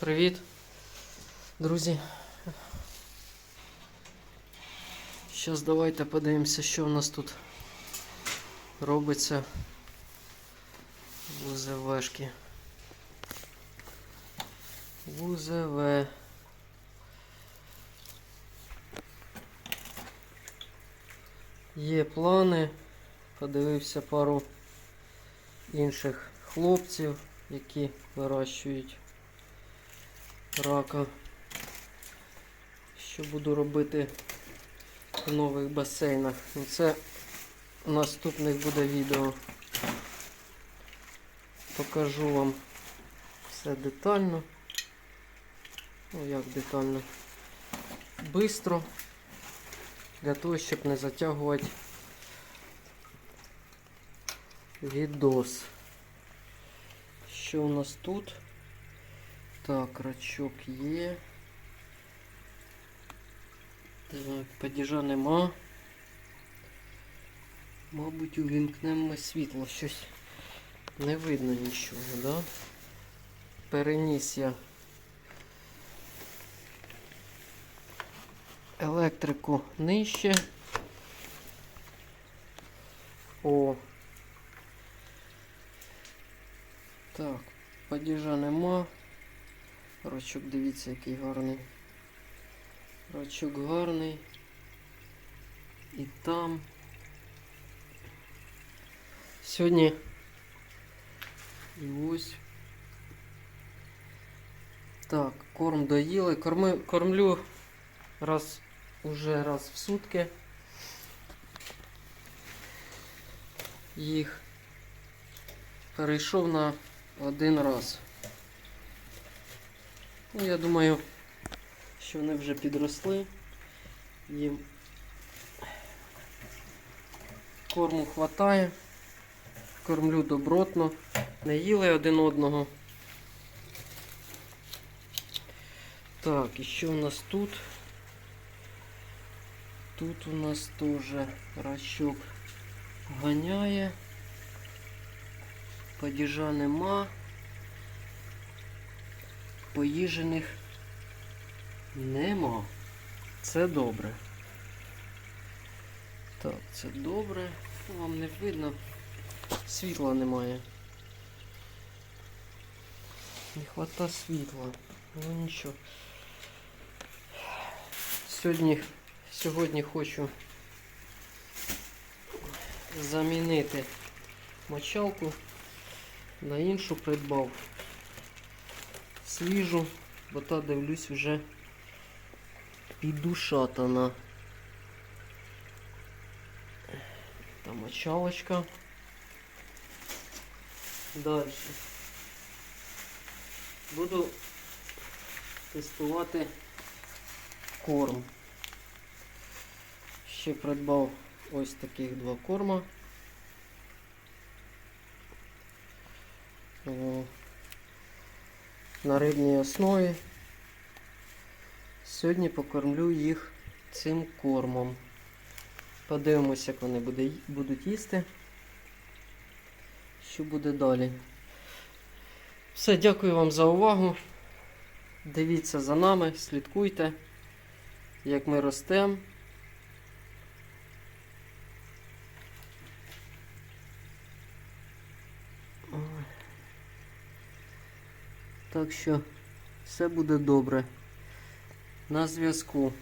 Привіт, друзі. Зараз давайте подивимося, що у нас тут робиться в УЗВшки. УЗВ. Є плани. Подивився пару інших хлопців, які вирощують рака. Що буду робити в нових басейнах. Ну, Це в наступних буде відео. Покажу вам все детально. Ну як детально. Бистро. Для того, щоб не затягувати відос. Що у нас тут? Так, рачок є. Так, падіжа нема. Мабуть, увімкнемо світло. Щось не видно нічого, да? Переніс я електрику нижче. О. Так, падіжа нема. Рачок, дивіться, який гарний. Рачок гарний. І там. Сьогодні. І ось. Так, корм доїли. Корми, кормлю раз уже раз в сутки. Їх перейшов на один раз. Ну, я думаю, що вони вже підросли. Їм корму хватає. Кормлю добротно. Не їли один одного. Так, і що у нас тут? Тут у нас теж рачок ганяє. Падіжа нема. Поїжених нема. Це добре. Так, це добре. Вам не видно. Світла немає. Не хвата світла. Ну нічого. Сьогодні, сьогодні хочу замінити мочалку на іншу придбав свіжу, бо та дивлюсь вже підушатана. Та мочалочка. Далі. Буду тестувати корм. Ще придбав ось таких два корма. На рибній основі. Сьогодні покормлю їх цим кормом. Подивимося, як вони будуть їсти. Що буде далі. Все, дякую вам за увагу. Дивіться за нами, слідкуйте, як ми ростемо. Так що все буде добре. На зв'язку.